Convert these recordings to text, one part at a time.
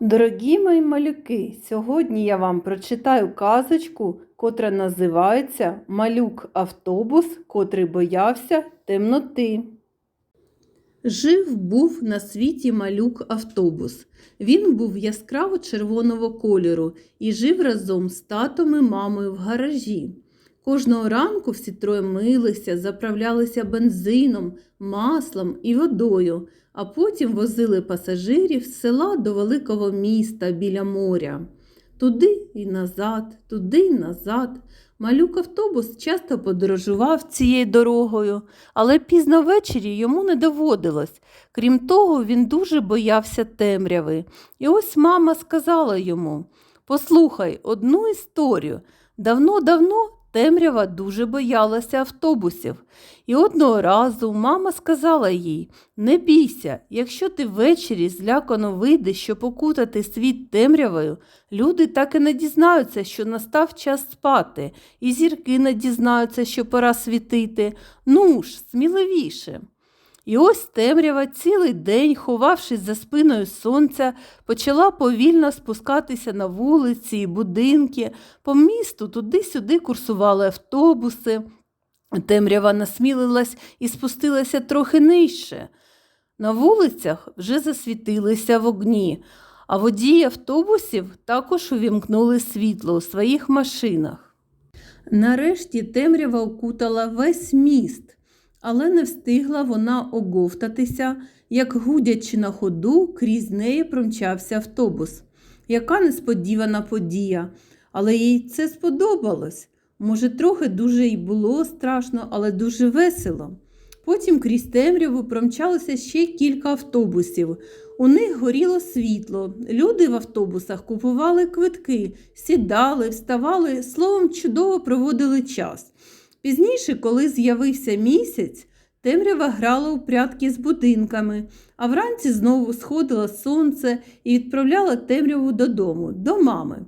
Дорогі мої малюки, сьогодні я вам прочитаю казочку, котра називається Малюк автобус, котрий боявся темноти. Жив був на світі малюк автобус. Він був яскраво червоного кольору і жив разом з татом і мамою в гаражі. Кожного ранку всі троє милися, заправлялися бензином, маслом і водою, а потім возили пасажирів з села до великого міста біля моря. Туди і назад, туди й назад. Малюк автобус часто подорожував цією дорогою, але пізно ввечері йому не доводилось. Крім того, він дуже боявся темряви. І ось мама сказала йому: Послухай одну історію. Давно-давно темрява дуже боялася автобусів. І одного разу мама сказала їй: Не бійся, якщо ти ввечері злякано вийдеш, щоб покутати світ темрявою, люди так і не дізнаються, що настав час спати, і зірки не дізнаються, що пора світити. Ну ж, сміливіше. І ось темрява цілий день, ховавшись за спиною сонця, почала повільно спускатися на вулиці і будинки. По місту туди-сюди курсували автобуси. Темрява насмілилась і спустилася трохи нижче. На вулицях вже засвітилися вогні, а водії автобусів також увімкнули світло у своїх машинах. Нарешті темрява окутала весь міст, але не встигла вона оговтатися, як гудячи на ходу, крізь неї промчався автобус. Яка несподівана подія, але їй це сподобалось. Може, трохи дуже й було страшно, але дуже весело. Потім крізь темряву промчалося ще кілька автобусів. У них горіло світло. Люди в автобусах купували квитки, сідали, вставали, словом, чудово проводили час. Пізніше, коли з'явився місяць, темрява грала у прятки з будинками, а вранці знову сходило сонце і відправляла темряву додому, до мами.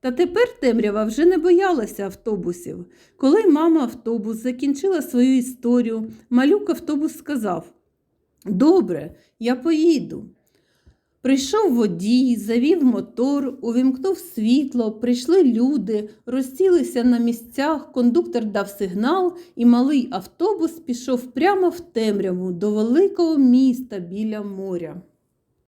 Та тепер темрява вже не боялася автобусів. Коли мама автобус закінчила свою історію, малюк автобус сказав Добре, я поїду. Прийшов водій, завів мотор, увімкнув світло, прийшли люди, розсілися на місцях, кондуктор дав сигнал, і малий автобус пішов прямо в темряву до великого міста біля моря.